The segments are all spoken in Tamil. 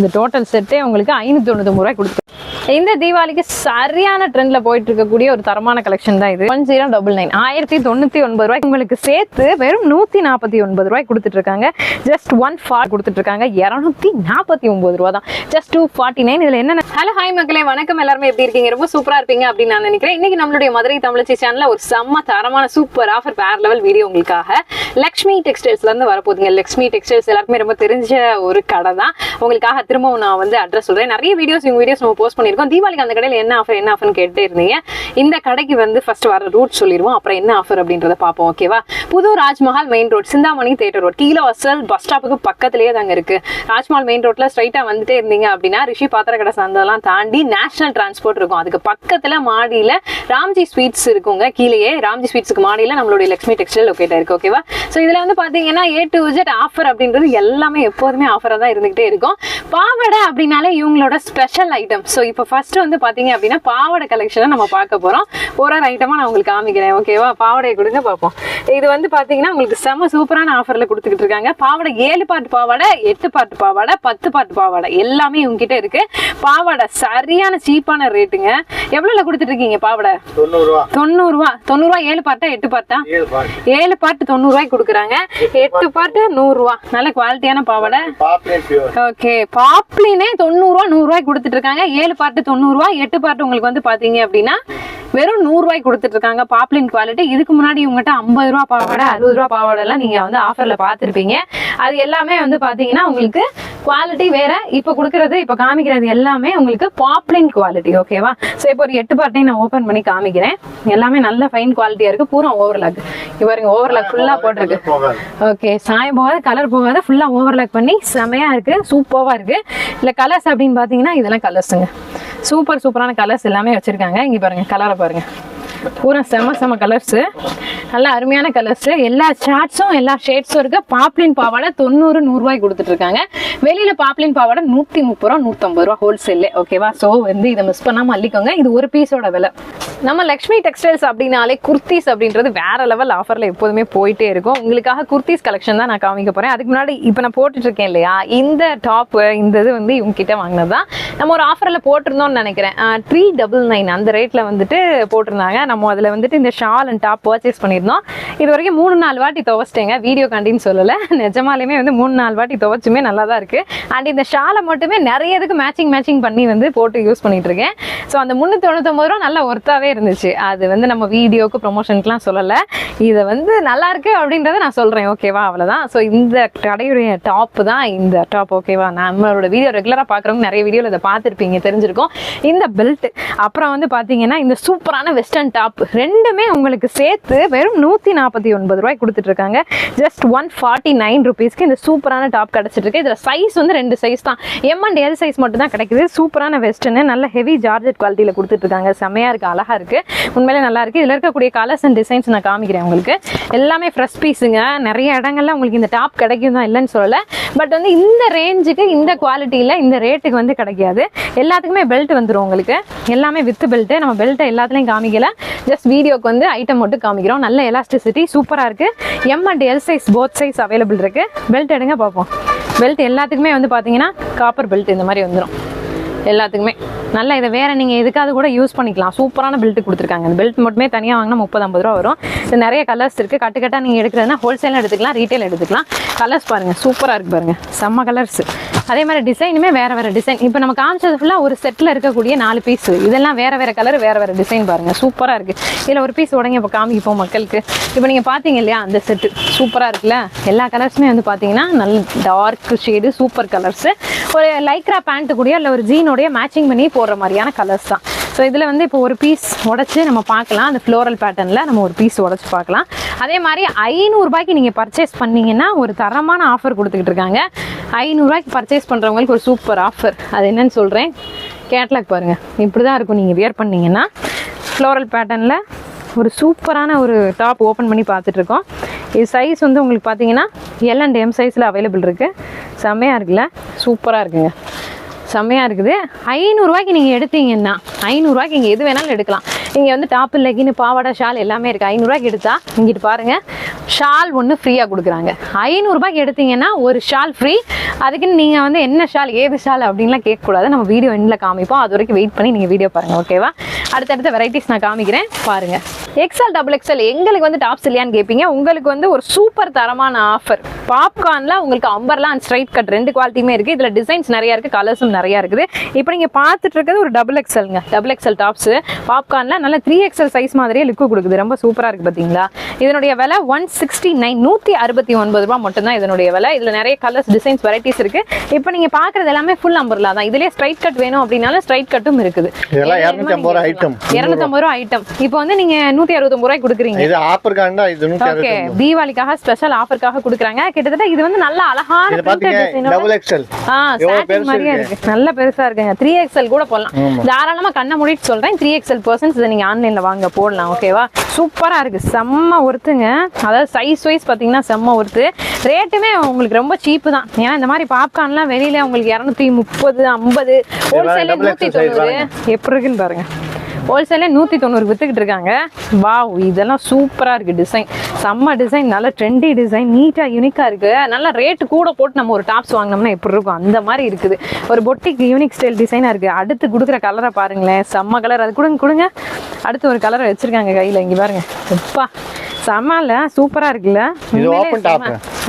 இந்த டோட்டல் செட்டே உங்களுக்கு ஐநூற்றி தொண்ணூத்தொம்பது ரூபாய் கொடுத்து இந்த தீபாவளிக்கு சரியான ட்ரெண்ட்ல போயிட்டு இருக்கக்கூடிய ஒரு தரமான கலெக்ஷன் தான் இது. ஒன் ஜீரோ டபுள் நைன் ஆயிரத்தி தொண்ணூத்தி ஒன்பது ரூபாய் உங்களுக்கு சேர்த்து வெறும் நூத்தி நாற்பத்தி ஒன்பது ரூபாய் கொடுத்துட்டு இருக்காங்க ஜஸ்ட் ஒன் ஃபார் கொடுத்துட்டு இருக்காங்க இரநூத்தி நாற்பத்தி ஒன்பது ரூபா தான். ஜஸ்ட் டூ ஃபார்ட்டி நைன் இதுல என்னென்ன ஹலோ ஹாய் மக்களே. வணக்கம். எல்லாருமே எப்படி இருக்கீங்க? ரொம்ப சூப்பரா இருப்பீங்க அப்படின்னு நான் நினைக்கிறேன். இன்னைக்கு நம்மளுடைய மதுரை தமிழச்சி சேனல்ல ஒரு செம்ம தரமான சூப்பர் ஆஃபர் பேர் லெவல் வீடியோ உங்களுக்காக லக்ஷ்மி டெக்ஸ்டைல்ஸ்ல இருந்து வரப்போகுதுங்க. லக்ஷ்மி டெக்ஸ்டைல்ஸ் எல்லாருக்குமே ரொம்ப தெரிஞ்ச ஒரு கடை தான். உங்களுக்காக திரும்பவும் நான் வந்து அட்ரஸ் சொல்றேன். நிறைய வீடியோஸ் இவங்க வீடியோஸ் நம்ம போஸ்ட் இருக்கும் தீபாவளிக்கு அந்த கடையில் என்ன ஆஃபர் என்ன ஆஃபர்னு கேட்டே இருந்தீங்க. இந்த கடைக்கு வந்து ஃபர்ஸ்ட் வர ரூட் சொல்லிடுவோம். அப்புறம் என்ன ஆஃபர் அப்படின்றத பார்ப்போம் ஓகேவா புது Rajmahal main road Chintamani theatre road கீழே வசல் பஸ் ஸ்டாப்புக்கு பக்கத்துலேயே தாங்க இருக்கு. ராஜ்மஹால் மெயின் ரோட்ல ஸ்ட்ரைட்டா வந்துட்டே இருந்தீங்க அப்படின்னா ரிஷி பாத்திர கடை சந்தெல்லாம் தாண்டி நேஷனல் டிரான்ஸ்போர்ட் இருக்கும். அதுக்கு பக்கத்துல மாடியில ராம்ஜி ஸ்வீட்ஸ் இருக்குங்க. கீழேயே ராம்ஜி ஸ்வீட்ஸ்க்கு மாடியில நம்மளுடைய லக்ஷ்மி டெக்ஸ்டைல் லொக்கேட் இருக்கு ஓகேவா ஸோ இதுல வந்து பாத்தீங்கன்னா ஏ டு விஜெட் ஆஃபர் அப்படின்றது எல்லாமே எப்போதுமே ஆஃபரா தான் இருந்துகிட்டே இருக்கும். பாவாடை அப்படின்னாலே இவங்களோட ஸ்பெஷல் ஐட்டம் ஸோ இப்போ ஃபர்ஸ்ட் வந்து பாத்தீங்க அப்படின்னா பாவாடை கலெக்ஷனை நம்ம பார்க்க போறோம். ஒரு ஒரு ஐட்டமா நான் உங்களுக்கு காமிக்கிறேன். ஓகேவா பாவாடையை கொடுங்க பார்ப்போம். இது வந்து பாத்தீங்கன்னா உங்களுக்கு செம சூப்பரான ஆஃபர்ல கொடுத்துக்கிட்டு இருக்காங்க. பாவாடை ஏழு பாட்டு பாவாடை எட்டு பாட்டு பாவாடை பத்து பாட்டு பாவாடை எல்லாமே இவங்க கிட்ட இருக்கு. பாவாடை சரியான சீப்பான ரேட்டுங்க எவ்வளவுல கொடுத்துட்டு இருக்கீங்க பாவாடை? தொண்ணூறுவா. தொண்ணூறு ரூபா தொண்ணூறு ரூபா ஏழு பாட்டா எட்டு பாட்டா ஏழு பாட்டு தொண்ணூறு ரூபாய்க்கு கொடுக்குறாங்க. எட்டு பாட்டு நூறு ரூபா நல்ல குவாலிட்டியான பாவாடை. ஓகே பாப்ளினே தொண்ணூறுரூவா நூறுரூவாய்க்கு கொடுத்துட்டு இருக்காங்க. ஏழு பாட்டு தொண்ணூறுரூவா எட்டு பாட்டு உங்களுக்கு வந்து பாத்தீங்க அப்படின்னா வெறும் நூறுரூவாய்க்கு கொடுத்துட்டு இருக்காங்க. பாப்ளின் குவாலிட்டி இதுக்கு முன்னாடி இவங்ககிட்ட ஐம்பது ரூபா பாவாடை அறுபது ரூபா பாவாடை எல்லாம் நீங்க வந்து ஆஃபர்ல பார்த்துருப்பீங்க அது எல்லாமே வந்து பாத்தீங்கன்னா உங்களுக்கு குவாலிட்டி வேற. இப்போ கொடுக்கறது இப்போ காமிக்கிறது எல்லாமே உங்களுக்கு பாப்ளின் குவாலிட்டி ஓகேவா ஸோ இப்போ ஒரு எட்டு பார்ட்டையும் நான் ஓப்பன் பண்ணி காமிக்கிறேன். எல்லாமே நல்ல ஃபைன் குவாலிட்டியா இருக்கு. பூரா ஓவர்லாக் இவருங்க ஓவர்லாக் ஃபுல்லா போட்டிருக்கு. ஓகே சாயம் போகாது கலர் போகாது ஃபுல்லா ஓவர்லாக் பண்ணி செமையா இருக்கு. சூப்பராக இருக்கு. இல்ல கலர்ஸ் அப்படின்னு பாத்தீங்கன்னா இதெல்லாம் கலர்ஸுங்க சூப்பர் சூப்பரான கலர்ஸ் எல்லாமே வச்சிருக்காங்க. இங்க பாருங்க கலரை பாருங்க. பூரா செம செம கலர்ஸ் நல்ல அருமையான கலர்ஸ் எல்லா சார்ட்ஸும் எல்லா ஷேட்ஸும் இருக்கு. பாப்ளின் பாவாடை தொண்ணூறு நூறுரூவாய்க்கு கொடுத்துட்டு இருக்காங்க வெளியில பாப்ளின் பாவாடை நூத்தி முப்பது ரூபா நூத்தம்பது ரூபா ஹோல்சேல்ல ஓகேவா ஸோ வந்து இதை மிஸ் பண்ணாம அள்ளிக்கோங்க. இது ஒரு பீஸோட விலை. நம்ம லக்ஷ்மி டெக்ஸ்டைல்ஸ் அப்படின்னாலே குர்த்திஸ் அப்படின்றது வேற லெவல் ஆஃபர்ல எப்போதுமே போயிட்டே இருக்கும். உங்களுக்காக குர்த்திஸ் கலெக்ஷன் தான் நான் காமிக்க போறேன். அதுக்கு முன்னாடி இப்போ நான் போட்டுட்டு இருக்கேன் இல்லையா? இந்த டாப் இந்த இது வந்து இவங்க கிட்ட வாங்கினது தான் நம்ம ஒரு ஆஃபர்ல போட்டிருந்தோம்னு நினைக்கிறேன். த்ரீ டபுள் நைன் அந்த ரேட்ல வந்துட்டு போட்டிருந்தாங்க. நம்ம அதுல வந்துட்டு இந்த ஷால் அண்ட் டாப் பர்ச்சேஸ் பண்ணியிருந்தோம். இது வரைக்கும் மூணு நாலு வாட்டி துவச்சிட்டேங்க. வீடியோ கண்டின்னு சொல்லல. நிஜமாலுமே வந்து மூணு நாலு வாட்டி துவச்சுமே நல்லா தான் இருக்கு. அண்ட் இந்த ஷாலை மட்டுமே நிறைய இதுக்கு மேட்சிங் மேட்சிங் பண்ணி வந்து போட்டு யூஸ் பண்ணிட்டு இருக்கேன். ஸோ அந்த முந்நூற்றி தொண்ணூத்தொம்பது ரூபா நல்லா ஒர்த்தாவே இருந்துச்சு. அது வந்து நம்ம வீடியோக்கு ப்ரொமோஷனுக்குலாம் சொல்லலை. இதை வந்து நல்லா இருக்கு அப்படின்றத நான் சொல்றேன். ஓகேவா அவ்வளோதான் ஸோ இந்த கடையுடைய டாப் தான் இந்த டாப் ஓகேவா நம்மளோட வீடியோ ரெகுலரா பாக்குறவங்க நிறைய வீடியோவில் இதை பார்த்துருப்பீங்க தெரிஞ்சிருக்கும். இந்த பெல்ட் அப்புறம் வந்து பாத்தீங்கன்னா இந்த சூப்பரான வெஸ்டர்ன் டாப் ரெண்டுமே உங்களுக்கு சேர்த்து வெறும் நூத்தி நாற்பத்தி ஒன்பது ரூபாய் கொடுத்துட்டு இருக்காங்க ஜஸ்ட் ஒன் ஃபார்ட்டி நைன் ருபீஸ்க்கு இந்த சூப்பரான டாப் கிடைச்சிட்டு இருக்கு இதுல சைஸ் வந்து ரெண்டு சைஸ் தான். எம் அண்ட் எல் சைஸ் மட்டும் தான் கிடைக்குது. சூப்பரான வெஸ்டர்னு நல்ல ஹெவி ஜார்ஜெட் குவாலிட்டியில் கொடுத்துட்டு இருக்காங்க இருக்குது அழகாக இருக்கு உண்மையிலே நல்லா இருக்கு இதுல இருக்கக்கூடிய கலர்ஸ் அண்ட் டிசைன்ஸ் நான் காமிக்கிறேன் உங்களுக்கு. எல்லாமே ஃப்ரெஷ் பீஸுங்க நிறைய இடங்கள்ல உங்களுக்கு இந்த டாப் கிடைக்கும் தான் இல்லைன்னு சொல்லலை. பட் வந்து இந்த ரேஞ்சுக்கு இந்த குவாலிட்டியில இந்த ரேட்டுக்கு வந்து கிடைக்காது. எல்லாத்துக்குமே பெல்ட் வந்துடும் உங்களுக்கு. எல்லாமே வித் பெல்ட் நம்ம பெல்ட்டை எல்லாத்துலயும் காமிக்கல. ஜஸ்ட் வீடியோக்கு வந்து ஐட்டம் மட்டும் காமிக்கிறோம். நல்ல எலாஸ்டிசிட்டி சூப்பரா இருக்கு. M and L size both size available இருக்கு. பெல்ட் எடுங்க பார்ப்போம். பெல்ட் எல்லாத்துக்குமே வந்து பார்த்தீங்கன்னா காப்பர் பெல்ட் இந்த மாதிரி வந்துடும் எல்லாத்துக்குமே. நல்லா இதை வேறு நீங்கள் எதுக்காவது கூட யூஸ் பண்ணிக்கலாம். சூப்பரான பெல்ட் கொடுத்துருக்காங்க. இந்த பெல்ட் மட்டுமே தனியாக வாங்கினா முப்பது ஐம்பது ரூபா வரும். இது நிறைய கலர்ஸ் இருக்குது கட்டுக்கட்டாக நீங்கள் எடுக்கிறதுனா ஹோல்சேல் எடுத்துக்கலாம் ரீட்டைல் எடுத்துக்கலாம். கலர்ஸ் பாருங்கள் சூப்பராக இருக்குது பாருங்கள் செம்ம கலர்ஸ் அதே மாதிரி டிசைனுமே வேறு வேற டிசைன் இப்போ நம்ம காமிச்சது ஃபுல்லாக ஒரு செட்டில் இருக்கக்கூடிய நாலு பீஸ் இதெல்லாம் வேறு வேறு கலர் வேறு வேற டிசைன் பாருங்கள் சூப்பராக இருக்குது இதில் ஒரு பீஸ் உடனே இப்போ காமிப்போம் மக்களுக்கு. இப்போ நீங்கள் பார்த்தீங்க இல்லையா அந்த செட்டு சூப்பராக இருக்குல்ல? எல்லா கலர்ஸுமே வந்து பார்த்தீங்கன்னா நல்ல டார்க் ஷேடு சூப்பர் கலர்ஸு ஒரு லைக்ரா பேண்ட்டு கூடயோ இல்லை ஒரு ஜீனோடைய மேட்சிங் பண்ணி போடுற மாதிரியான கலர்ஸ் தான். ஸோ இதில் வந்து இப்போ ஒரு பீஸ் உடச்சி நம்ம பார்க்கலாம். அந்த ஃப்ளோரல் பேட்டர்னில் நம்ம ஒரு பீஸ் உடச்சி பார்க்கலாம். அதே மாதிரி ஐநூறுரூபாய்க்கு நீங்கள் பர்ச்சேஸ் பண்ணிங்கன்னா ஒரு தரமான ஆஃபர் கொடுத்துக்கிட்டு இருக்காங்க. ஐநூறுரூவாய்க்கு பர்ச்சேஸ் பண்ணுறவங்களுக்கு ஒரு சூப்பர் ஆஃபர் அது என்னன்னு சொல்கிறேன் கேட்லாக் பாருங்கள் இப்படி தான் இருக்கும். நீங்கள் வியர் பண்ணிங்கன்னா ஃப்ளோரல் பேட்டர்னில் ஒரு சூப்பரான ஒரு டாப் ஓப்பன் பண்ணி பார்த்துட்ருக்கோம் இது சைஸ் வந்து உங்களுக்கு பார்த்தீங்கன்னா எல் அண்ட் எம் சைஸில் அவைலபிள் இருக்குது செம்மையாக இருக்குல்ல? சூப்பராக இருக்குங்க. செம்மையாக இருக்குது. ஐநூறுரூவாய்க்கு நீங்கள் எடுத்தீங்கன்னா ஐநூறுரூவாய்க்கு இங்கே எது வேணாலும் எடுக்கலாம். இங்கே வந்து டாப்பு லெகின் பாவாடை ஷால் எல்லாமே இருக்குது ஐநூறுரூவாய்க்கு எடுத்தா இங்கிட்டு பாருங்கள் ஷால் ஒன்று ஃப்ரீயாக கொடுக்குறாங்க. ஐநூறுரூபாய்க்கு எடுத்தீங்கன்னா ஒரு ஷால் ஃப்ரீ அதுக்குன்னு நீங்கள் வந்து என்ன ஷால் ஏது ஷால் அப்படின்லாம் கேட்கக்கூடாது. நம்ம வீடியோ எண்ணில் காமிப்போம். அது வரைக்கும் வெயிட் பண்ணி நீங்கள் வீடியோ பாருங்கள் ஓகேவா அடுத்தடுத்த வெரைட்டிஸ் நான் காமிக்கிறேன். பாருங்கள் எக்ஸ்எல் டபுள் எக்ஸ்எல் எங்களுக்கு வந்து டாப்ஸ் இல்லையான்னு கேட்பீங்க உங்களுக்கு வந்து ஒரு சூப்பர் தரமான ஆஃபர் பாப்கார்னில் உங்களுக்கு அம்பர்லாம் அண்ட் ஸ்ட்ரைட் கட் ரெண்டு குவாலிட்டியுமே இருக்குது இதில் டிசைன்ஸ் நிறையா இருக்குது கலர்ஸும் நிறையா இருக்குது. இப்போ நீங்கள் பார்த்துட்டு இருக்கிறது ஒரு டபுள் எக்ஸ்எல்ங்க டபுள் எக்ஸ்எல் டாப்ஸு பாப்கார்னில் நல்ல த்ரீ எக்ஸல் சைஸ் மாதிரியே லுக்கு கொடுக்குது. ரொம்ப சூப்பராக இருக்குது பார்த்தீங்களா இதனுடைய விலை ஒன் சிக்ஸ்டி நைன் நூற்றி அறுபத்தி ஒன்பது ரூபா மட்டும்தான் இதனுடைய விலை. இதில் நிறைய கலர்ஸ் டிசைன்ஸ் வெரைட்டிஸ் இருக்குது இப்போ நீங்கள் பார்க்குறது எல்லாமே ஃபுல் அம்பர்லா தான். இதுலேயே ஸ்ட்ரைட் கட் வேணும் அப்படின்னாலும் ஸ்ட்ரைட் கட்டும் இருக்குது. இரநூத்தம்பது ரூபா ஐட்டம் இப்போ வந்து நீங்கள் நூற்றி அறுபத்தொம்பது ரூபாய்க்கு கொடுக்குறீங்க. இது ஆஃபர் காண்டா இது நூற்றி ஓகே தீபாவளிக்காக ஸ்பெஷல் ஆஃபருக்காக கொடுக்குறாங்க. கிட்டத்தட்ட இது வந்து நல்ல அழகான டபுள் ஆ பெருசு மாதிரியே இருக்கு. நல்ல பெருசா இருக்குங்க. த்ரீ எக்ஸ்எல் கூட போடலாம். தாராளமா கண்ணை மூடிட்டு சொல்றேன். த்ரீ எக்ஸ்எல் பர்சன்ஸ் இதை நீங்க ஆன்லைன்ல வாங்க போடலாம் ஓகேவா? சூப்பரா இருக்கு. செம்ம ஒருத்துங்க அதாவது சைஸ் வைஸ் பாத்தீங்கன்னா செம்ம ஒருத்து ரேட்டுமே உங்களுக்கு ரொம்ப சீப்பு தான். ஏன்னா இந்த மாதிரி பாப்கார்ன்லாம் வெளியில உங்களுக்கு இரநூத்தி முப்பது ஐம்பது ஹோல்சேல size தொண்ணூறு. எப்படி இருக்குன்னு பாருங்க. ஹோல்சேலே நூற்றி தொண்ணூறு வித்துக்கிட்டு இருக்காங்க. வாவ் இதெல்லாம் சூப்பராக இருக்குது டிசைன் செம்ம டிசைன் நல்ல ட்ரெண்டி டிசைன் நீட்டாக யூனிக்காக இருக்குது நல்ல ரேட்டு கூட போட்டு நம்ம ஒரு டாப்ஸ் வாங்கினோம்னா எப்படி இருக்கும்? அந்த மாதிரி இருக்குது. ஒரு பொட்டிக் யூனிக் ஸ்டைல் டிசைனாக இருக்குது அடுத்து கொடுக்குற கலரை பாருங்களேன். செம்ம கலர் அது கொடுங்க கொடுங்க. அடுத்து ஒரு கலரை வச்சுருக்காங்க கையில். இங்கே பாருங்க. எப்பா செம்ம இல்ல சூப்பராக இருக்குல்ல.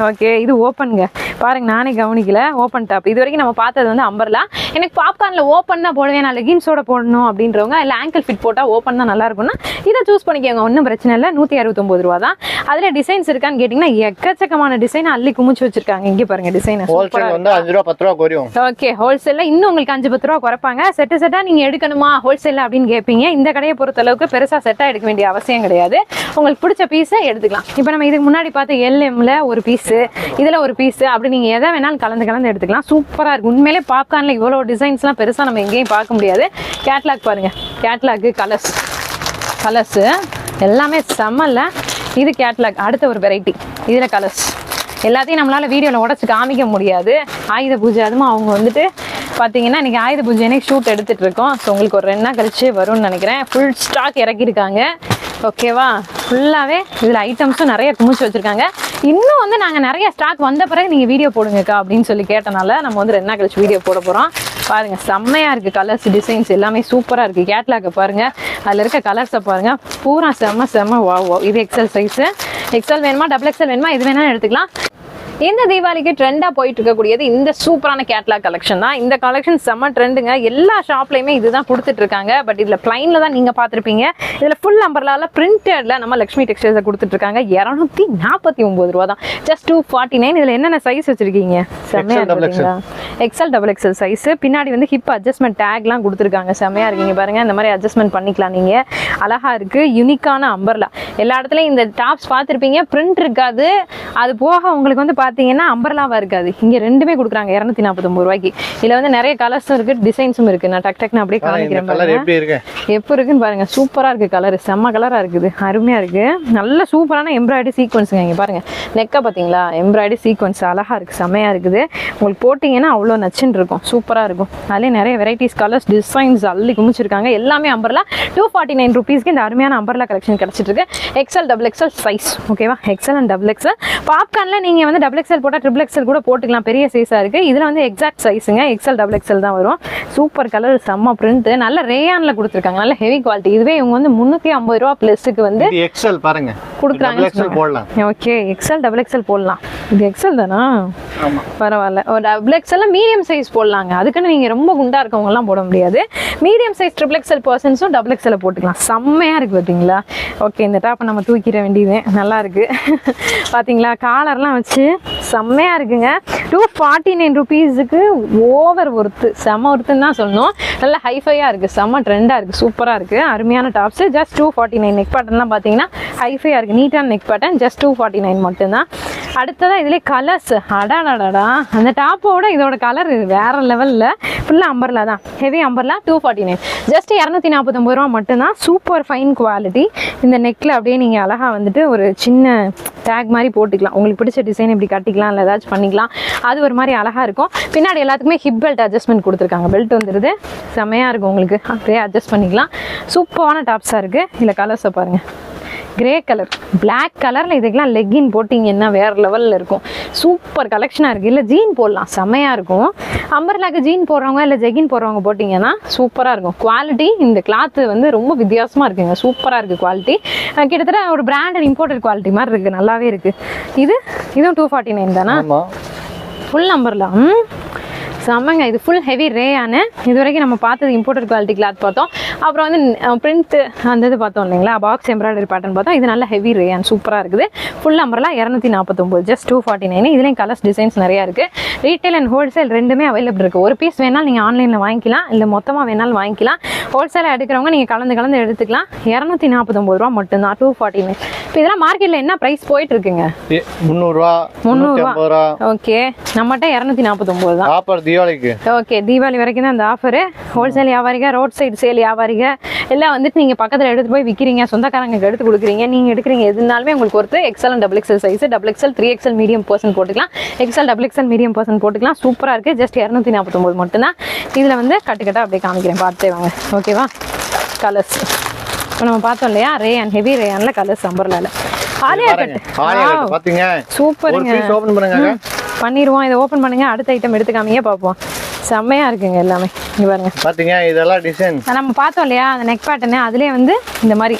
ஓகே இது ஓப்பனுங்க பாருங்க நானே கவனிக்கல. ஓப்பன் டாப் இது வரைக்கும் நம்ம பார்த்தது வந்து அம்பர்லா எனக்கு பாப்கார்னில் ஓப்பன் தான் போடுவேன். நான் லெகின்ஸோட போடணும் அப்படின்றவங்க இல்லை ஆங்கிள் ஃபிட் போட்டால் ஓப்பன் தான் நல்லா இருக்கும்னா இதை சூஸ் பண்ணிக்கோங்க. ஒன்றும் பிரச்சனை இல்லை. நூற்றி அறுபத்தொம்பது ரூபா தான். அதில் டிசைன்ஸ் இருக்கான்னு கேட்டிங்கன்னா எக்கச்சக்கமான டிசைன் அள்ளி குமிச்சு வச்சிருக்காங்க. இங்கே பாருங்க டிசைன் ஹோல்சேல் வந்து அஞ்சு ரூபா பத்து ரூபா குறையும். ஓகே ஹோல்சேலில் இன்னும் உங்களுக்கு அஞ்சு பத்து ரூபா குறைப்பாங்க. செட்டு செட்டாக நீங்கள் எடுக்கணுமா? ஹோல்சேலில் அப்படின்னு கேட்பீங்க இந்த கடையை பொறுத்த அளவுக்கு பெருசாக செட்டாக எடுக்க வேண்டிய அவசியம் கிடையாது. உங்களுக்கு பிடிச்ச பீஸை எடுத்துக்கலாம். இப்போ நம்ம இதுக்கு முன்னாடி பார்த்த எல்எம்ல ஒரு பீஸு இதில் ஒரு பீஸு அப்படி நீங்கள் எதை வேணாலும் கலந்து கலந்து எடுத்துக்கலாம். சூப்பராக இருக்கும் உண்மையிலே பாப்கார்னில் இவ்வளோ டிசைன்ஸ்லாம் பெருசாக நம்ம எங்கேயும் பார்க்க முடியாது. கேட்லாக் பாருங்கள் கேட்லாக்கு கலர்ஸ் கலர்ஸு எல்லாமே செம்மல்ல. இது கேட்லாக் அடுத்த ஒரு வெரைட்டி இதில் கலர்ஸ் எல்லாத்தையும் நம்மளால் வீடியோவில் உடச்சி காமிக்க முடியாது. ஆயுத பூஜை அதுவும் அவங்க வந்துட்டு பார்த்தீங்கன்னா இன்றைக்கி ஆயுத பூஜை எனக்கு ஷூட் எடுத்துகிட்டு இருக்கோம். ஸோ உங்களுக்கு ஒரு ரெண்டு நாள் கழிச்சு வரும்னு நினைக்கிறேன். ஃபுல் ஸ்டாக் இறக்கியிருக்காங்க. ஓகேவா ஃபுல்லாகவே இதில் ஐட்டம்ஸும் நிறைய குமிச்சு வச்சுருக்காங்க. இன்னும் வந்து நாங்கள் நிறைய ஸ்டாக் வந்த பிறகு நீங்கள் வீடியோ போடுங்கக்கா அப்படின்னு சொல்லி கேட்டனால நம்ம வந்து ரெண்டு நாள் கழிச்சு வீடியோ போட போகிறோம் பாருங்க செம்மையா இருக்கு கலர்ஸ் டிசைன்ஸ் எல்லாமே சூப்பரா இருக்கு. கேட்லாக பாருங்க. அதுல இருக்க கலர்ஸை பாருங்க. பூரா செம்ம செம்ம வா வா இது எக்ஸல் சைஸ் எக்ஸல் வேணுமா? டபுள் எக்ஸல் வேணுமா? இது வேணாலும் எடுத்துக்கலாம். இந்த தீபாவளிக்கு ட்ரெண்டாக போயிட்டு இருக்கக்கூடியது இந்த சூப்பரான கேட்லாக் கலெக்ஷன் தான். இந்த கலெக்ஷன் செம்ம ட்ரெண்டுங்க எல்லா ஷாப்லையுமே இதுதான் கொடுத்துட்டு இருக்காங்க பட் இதில் பிளைனில் தான் நீங்கள் பார்த்துருப்பீங்க. இதில் ஃபுல் அம்பர்லால பிரிண்டட்ல நம்ம லக்ஷ்மி டெக்ஸ்டைல்ஸை கொடுத்துட்டு இருக்காங்க இரநூத்தி நாற்பத்தி ஒம்பது ரூபா தான் ஜஸ்ட் டூ ஃபார்ட்டி நைன் இதில் என்னென்ன சைஸ் வச்சிருக்கீங்க? செம்மையா double XL. இருக்குங்களா எக்ஸல் டபுள் எக்ஸல் சைஸ் பின்னாடி வந்து ஹிப் அட்ஜஸ்ட்மெண்ட் டேக்லாம் கொடுத்துருக்காங்க. செம்மையா இருக்கீங்க பாருங்க. இந்த மாதிரி அட்ஜஸ்ட்மெண்ட் பண்ணிக்கலாம் நீங்க. அழகா இருக்கு. யூனிக்கான அம்பர்லா எல்லா இடத்துலயும் இந்த டாப்ஸ் பார்த்துருப்பீங்க. பிரிண்ட் இருக்காது. அது போக உங்களுக்கு வந்து பார்த்தீங்கன்னா அம்பர்லாவா இருக்காது இங்க ரெண்டுமே கொடுக்குறாங்க இரநூத்தி நாற்பத்தொம்பது ரூபாய்க்கு. இதுல வந்து நிறைய கலர்ஸும் இருக்கு டிசைன்ஸும் இருக்கு. நான் டக் டக்னு அப்படியே காமிக்கிறேன் பாருங்க. எப்போ இருக்குன்னு பாருங்க. சூப்பரா இருக்கு கலர் செம்ம கலரா இருக்குது. அருமையா இருக்கு. நல்ல சூப்பரான எம்ப்ராய்டரி சீக்வன்ஸுங்க இங்க பாருங்க. நெக்கை பாத்தீங்களா? எம்ப்ராய்டரி சீக்வன்ஸ் அழகா இருக்கு செம்மையா இருக்குது. உங்களுக்கு போட்டிங்கன்னா அவ்வளோ நச்சுன்னு இருக்கும். சூப்பரா இருக்கும். அதுலேயே நிறைய வெரைட்டிஸ் கலர்ஸ் டிசைன்ஸ் அள்ளி குமிச்சிருக்காங்க. எல்லாமே அம்பர்லா. டூ ஃபார்ட்டி நைன் ருபீஸ்க்கு இந்த அருமையான அம்பர்லா கலெக்ஷன் கிடைச்சிட்டு இருக்கு. எக்ஸல் டபுள் எக்ஸல் சைஸ் ஓகேவா எக்ஸல் அண்ட் டபுள் எக்ஸல் பாப்கார்ன்ல நீங்க வந்து டபுள் எக்ஸல் போட்டால் ட்ரிபிள் எக்ஸல் கூட போட்டுக்கலாம் பெரிய சைஸா இருக்கு இதுல வந்து எக்ஸாக்ட் சைஸுங்க எக்ஸல் டபுள் எக்ஸல் தான் வரும் சூப்பர் கலர் செம்ம பிரிண்ட் நல்ல ரேயான்ல கொடுத்துருக்காங்க நல்ல ஹெவி குவாலிட்டி இதுவே இவங்க வந்து முந்நூற்றி ஐம்பது ரூபா ப்ளஸுக்கு வந்து எக்ஸல் பாருங்க கொடுக்குறாங்க ஓகே எக்ஸல் டபுள் எக்ஸல் போடலாம் இது எக்ஸல் தானா பரவாயில்ல ஒரு டபுள் எக்ஸல் மீடியம் சைஸ் போடலாங்க அதுக்குன்னு நீங்க ரொம்ப குண்டா இருக்கவங்க எல்லாம் போட முடியாது மீடியம் சைஸ் ட்ரிபிள் எக்ஸல் பர்சன்ஸும் டபுள் எக்ஸல் போட்டுக்கலாம் செம்மையா இருக்கு பாத்தீங்களா ஓகே இந்த டாப்பை நம்ம தூக்கிட வேண்டியது நல்லா இருக்கு பாத்தீங்களா காலர்லாம் வச்சு செம்மையா இருக்குங்க. டூ ஃபார்ட்டி நைன் ருபீஸுக்கு ஓவர் ஒர்த்து செம்ம ஒர்த்துன்னு தான் சொல்லணும். நல்ல ஹைஃபையாக இருக்குது செம்ம ட்ரெண்டாக இருக்குது சூப்பராக இருக்குது அருமையான tops just two forty nine neck பேட்டர்ன்லாம் பார்த்தீங்கன்னா ஹைஃபையாக இருக்குது நீட்டான neck pattern just two forty nine மட்டும்தான். அடுத்ததாக இதுலேயே கலர்ஸ் அடாடாடா அந்த டாப்போட இதோட கலர் வேற லெவலில் ஃபுல்லாக அம்பர்லா தான். Heavy umbrella two forty nine just இரநூத்தி நாற்பத்தொம்பது ரூபா மட்டும்தான். சூப்பர் ஃபைன் குவாலிட்டி இந்த நெக்கில் அப்படியே நீங்கள் அழகாக வந்துட்டு ஒரு சின்ன டேக் மாதிரி போட்டுக்கலாம். உங்களுக்கு பிடிச்ச டிசைன் இப்படி கட்டிக்கலாம் இல்லை ஏதாச்சும் பண்ணிக்கலாம். அது ஒரு மாதிரி அழகாக இருக்கும். பின்னாடி எல்லாத்துக்குமே ஹிப் பெல்ட் அட்ஜஸ்ட்மெண்ட் கொடுத்துருக்காங்க. பெல்ட் வந்துடுது செமையாக இருக்கும் உங்களுக்கு. அப்படியே அட்ஜஸ்ட் பண்ணிக்கலாம். சூப்பரான டாப்ஸாக இருக்குது இதில் கலர்ஸை பாருங்கள் கிரே கலர் Black கலரில் இதுக்கெல்லாம் லெக்கின் போட்டிங்கன்னா வேற லெவலில் இருக்கும். சூப்பர் கலெக்ஷனாக இருக்குது இல்லை ஜீன் போடலாம். செம்மையாக இருக்கும். அம்பர்லாக்கு ஜீன் போடுறவங்க இல்லை ஜெகின் போடுறவங்க போட்டிங்கன்னா சூப்பராக இருக்கும். குவாலிட்டி இந்த கிளாத்து வந்து ரொம்ப வித்தியாசமாக இருக்குங்க. சூப்பராக இருக்குது குவாலிட்டி கிட்டத்தட்ட ஒரு பிராண்டட் இம்போர்ட்டட் குவாலிட்டி மாதிரி இருக்குது நல்லாவே இருக்குது இது இதுவும் டூ ஃபார்ட்டி நைன் தானா ஃபுல் நம்பர்ல ம். செம்மங்க. இது ஃபுல் ஹெவி ரேயானு இது வரைக்கும் நம்ம பார்த்தது இம்போர்ட்டட் குவாலிட்டி கிளாத் பார்த்தோம். அப்புறம் வந்து பிரிண்ட் அந்த இது பார்த்தோம் இல்லைங்களா? பாக்ஸ் எம்ப்ராய்டரி பேட்டர்ன் பார்த்தோம். இது நல்லா ஹெவி ரேயான் சூப்பராக இருக்குது. ஃபுல் நம்பர்லாம் இரநூத்தி நாற்பத்தொம்போது ஜஸ்ட் டூ ஃபார்ட்டி நைன் இதுலேயும் கலர்ஸ் டிசைன்ஸ் நிறையா இருக்குது ரீட்டைல் அண்ட் ஹோல்சேல் ரெண்டுமே அவைலபிள் இருக்குது ஒரு பீஸ் வேணாலும் நீங்கள் ஆன்லைனில் வாங்கிக்கலாம். இல்லை மொத்தமாக வேணாலும் வாங்கிக்கலாம். ஹோல்சேலாக எடுக்கிறவங்க நீங்கள் கலந்து கலந்து எடுத்துக்கலாம். இரநூத்தி நாற்பத்தொம்பது ரூபா மட்டும்தான். டூ ஃபார்ட்டி நைன் இப்போ இதெல்லாம் மார்க்கெட்டில் என்ன ப்ரைஸ் போயிட்டு இருக்குங்க ஏ, முந்நூறுரூவா ஓகே. நம்மகிட்ட இரநூத்தி நாற்பத்தொம்போது தான். ஆஃபர் தீபாவளிக்கு. ஓகே தீபாவளி வரைக்கும் தான் அந்த ஆஃபரு ஹோல்சேல் வியாபாரிக ரோட் சைடு சேல் வியாபாரிக எல்லாம் வந்துட்டு நீங்கள் பக்கத்தில் எடுத்து போய் விற்கிறீங்க சொந்தக்காரங்களுக்கு எடுத்து கொடுக்குறீங்க நீங்கள் எடுக்கிறீங்க எதுனாலுமே உங்களுக்கு ஒருத்தர் XL and double XL size double XL three XL medium person போட்டுக்கலாம். XL double XL medium person போட்டுக்கலாம். சூப்பராக இருக்குது ஜஸ்ட் இரநூத்தி நாற்பத்தொம்போது மட்டும்தான். இதில் வந்து கட்டுக்கட்டாக அப்படியே காமிக்கிறேன். பார்த்தே வாங்க. ஓகேவா கலர்ஸ் இப்போ நம்ம பார்த்தோம் இல்லையா? ரே அண்ட் ஹெவி ரேயானில் கலர்ஸ் அம்பர்லால ஆலியா கட் ஆலியா கட் பாத்தீங்க? ஒரு சூப்பருங்க ஓபன் பண்ணுங்க பண்ணிடுவோம் இதை ஓப்பன் பண்ணுங்க அடுத்த ஐட்டம் எடுத்து காமிங்க பார்ப்போம். செம்மையா இருக்குங்க எல்லாமே. இங்க பாருங்க. பாத்தீங்க இதெல்லாம் டிசைன் நம்ம பார்த்தோம் இல்லையா அந்த நெக் பேட்டர்னு அதுலேயே வந்து இந்த மாதிரி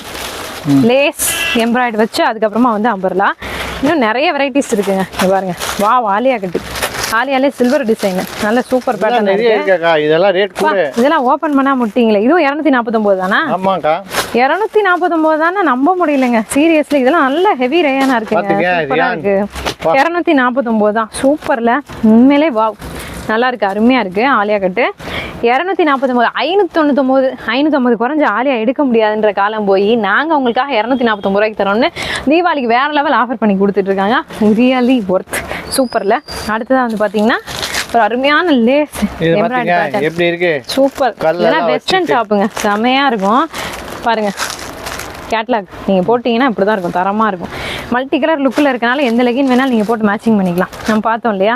லேஸ் எம்ப்ராய்டு வச்சு அதுக்கப்புறமா வந்து அம்பர்லா இன்னும் நிறைய வெரைட்டிஸ் இருக்குங்க. இங்க பாருங்க. வா ஆலியா கட்டு. ஆலியாலே சில்வர் டிசைன் நல்ல சூப்பர் பேட்டர்ன் நிறைய இருக்கு. இருக்காக்கா. இதெல்லாம் ரேட் கூட இதெல்லாம் ஓப்பன் பண்ணா முட்டிங்களே. இதுவும் இரநூத்தி நாற்பத்தொம்போது தானா? ஆமாக்கா. இரநூத்தி நாற்பத்தொம்போது தானே? நம்ப முடியலங்க. சீரியஸ்லி இதெல்லாம் நல்ல ஹெவி ரேயானா இருக்குங்க. பாத்தீங்க. இருக்கு. இரநூத்தி நாற்பத்தொம்போது தான். சூப்பர்ல உண்மையிலே வாவ் நல்லா இருக்கு அருமையா இருக்கு ஆலியா கட்டு. இரநூத்தி நாற்பத்தொம்போது ஐநூற்றி தொண்ணூத்தொம்போது ஐநூற்றம்பது குறைஞ்ச ஆலியா எடுக்க முடியாதுன்ற காலம் போய் நாங்கள் உங்களுக்காக இரநூத்தி நாற்பத்தொம்பது ரூபாய்க்கு தரோம்னு தீபாவளிக்கு வேற லெவல் ஆஃபர் பண்ணி கொடுத்துட்டு இருக்காங்க ரியலி ஒர்த் சூப்பர்ல அடுத்ததாக வந்து பார்த்தீங்கன்னா ஒரு அருமையான லேஸ் எப்படி இருக்கு? சூப்பர் இதெல்லாம் வெஸ்டர்ன் வச்சுட்டு. ஷாப்புங்க செமையா இருக்கும். பாருங்க. கேட்லாக் நீங்கள் போட்டிங்கன்னா இப்படி தான் இருக்கும். தரமாக இருக்கும். மல்டி கலர் லுக்கில் இருக்கனால எந்த லெகின் வேணாலும் நீங்கள் போட்டு மேட்சிங் பண்ணிக்கலாம். நம்ம பார்த்தோம் இல்லையா?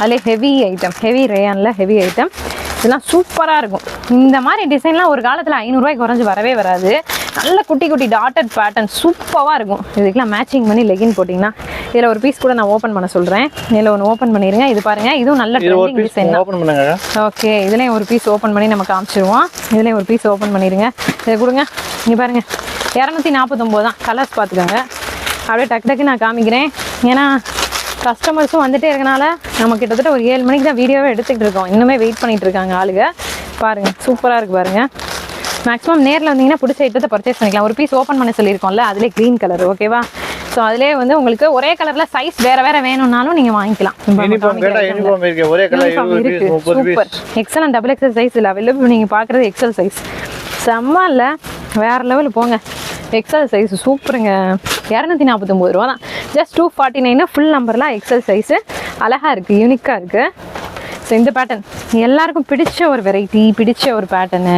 அதிலே ஹெவி ஐட்டம் ஹெவி ரேயானில் ஹெவி ஐட்டம் இதெல்லாம் சூப்பராக இருக்கும். இந்த மாதிரி டிசைன்லாம் ஒரு காலத்தில் ஐநூறுரூவாய்க்கு குறைஞ்சி வரவே வராது. நல்ல குட்டி குட்டி டாட்டட் பேட்டர்ன் சூப்பராக இருக்கும். இதுக்கெல்லாம் மேட்சிங் பண்ணி லெகின் போட்டிங்கன்னா இதில் ஒரு பீஸ் கூட நான் ஓப்பன் பண்ண சொல்கிறேன் இதில் ஒன்று ஓப்பன் பண்ணிடுங்க இது பாருங்கள் இதுவும் நல்ல ட்ரெண்டிங் டிசைன் ஓகே இதுலேயும் ஒரு பீஸ் ஓப்பன் பண்ணி நம்ம காமிச்சிருவோம். இதுலேயும் ஒரு பீஸ் ஓப்பன் பண்ணிடுங்க இதை கொடுங்க. இங்கே பாருங்க. இரநூத்தி நாற்பத்தொம்போது தான். கலர்ஸ் பார்த்துக்கோங்க. அப்படியே டக்கு டக்கு நான் காமிக்கிறேன். ஏன்னா கஸ்டமர்ஸும் வந்துட்டே இருக்கனால நம்ம கிட்டத்தட்ட ஒரு ஏழு மணிக்கு தான் வீடியோவே எடுத்துக்கிட்டு இருக்கோம். இன்னுமே வெயிட் பண்ணிட்டு இருக்காங்க ஆளுங்க. பாருங்க சூப்பராக இருக்கு பாருங்க. மேக்ஸிமம் நேரில் வந்தீங்கன்னா பிடிச்ச ஐட்டத்தை பர்ச்சேஸ் பண்ணிக்கலாம். ஒரு பீஸ் ஓப்பன் பண்ண சொல்லியிருக்கோம்ல அதிலே க்ரீன் கலர் ஓகேவா ஸோ அதிலே வந்து உங்களுக்கு ஒரே கலரில் சைஸ் வேற வேற வேணும்னாலும் நீங்கள் வாங்கிக்கலாம். Super XL and double XL size இல்லை. அவைலபிள் நீங்கள் பார்க்குறது எக்ஸல் சைஸ் செம்ம இல்லை. வேற லெவல் போங்க. எக்ஸல் சைஸ் சூப்பருங்க. இரநூத்தி நாற்பத்தொம்பது ரூபா தான் just two forty nine full நம்பர்லாம் எக்ஸல் சைஸு அழகாக இருக்குது யூனிக்காக இருக்குது ஸோ இந்த பேட்டர்ன் எல்லாருக்கும் பிடிச்ச ஒரு வெரைட்டி பிடிச்ச ஒரு பேட்டர்னு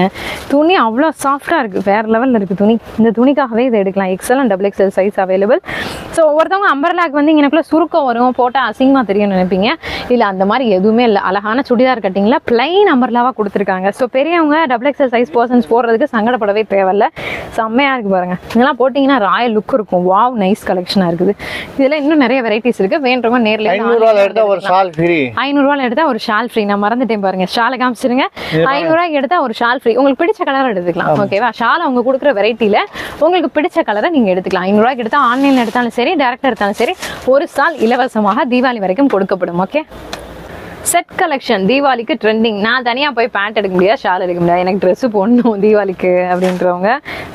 துணி அவ்வளோ சாஃப்டாக இருக்குது வேறு லெவலில் இருக்குது துணி. இந்த துணிக்காகவே இதை எடுக்கலாம். XL and double XL size available so ஒவ்வொருத்தவங்க அம்பர்லாக் வந்து இங்கனக்குள்ள சுருக்கம் வரும். போட்டால் அசிங்கமாக தெரியும்னு நினைப்பீங்க. இல்லை அந்த மாதிரி எதுவுமே இல்லை. அழகான சுடிதார் கட்டிங்கில் பிளைன் அம்பர்லாவாக கொடுத்துருக்காங்க. ஸோ பெரியவங்க டபுள் எக்ஸல் சைஸ் பர்சன்ஸ் போடுறதுக்கு சங்கடப்படவே தேவையில்ல. செம்மையாக இருக்குது பாருங்க. இதெல்லாம் போட்டிங்கன்னா ராயல் லுக் இருக்கும். வாவ் நைஸ் கலெக்ஷனாக இருக்குது. இதில் இன்னும் நிறைய வெரைட்டிஸ் இருக்குது வேண்டவங்க நேரில் ஐநூறுரூவா எடுத்தா ஒரு ஷால் ஃப்ரீ ஐநூறுரூவால எடுத்தா ஒரு ஷால் ஃப்ரீ நான் மறந்துட்டேன் பாருங்க. ஷாலை காமிச்சிருங்க. ஐநூறுரூவாய்க்கு எடுத்தா ஒரு ஷால் ஃப்ரீ உங்களுக்கு பிடிச்ச கலர் எடுத்துக்கலாம். ஓகேவா ஷால் அவங்க கொடுக்குற வெரைட்டில உங்களுக்கு பிடிச்ச கலரை நீங்க எடுத்துக்கலாம். ஐநூறுரூவாய்க்கு எடுத்தா ஆன்லைன்ல எடுத்தாலும் சரி டேரக்டா எடுத்தாலும் சரி ஒரு சால் இலவசமாக தீபாவளி வரைக்கும் கொடுக்கப்படும். ஓகே செட் கலெக்ஷன் தீபாவளிக்கு ட்ரெண்டிங் நான் தனியாக போய் பேண்ட் எடுக்க முடியாது ஷால் எடுக்க முடியாது. எனக்கு ட்ரெஸ்ஸு போடணும் தீபாவளிக்கு அப்படின்றவங்க.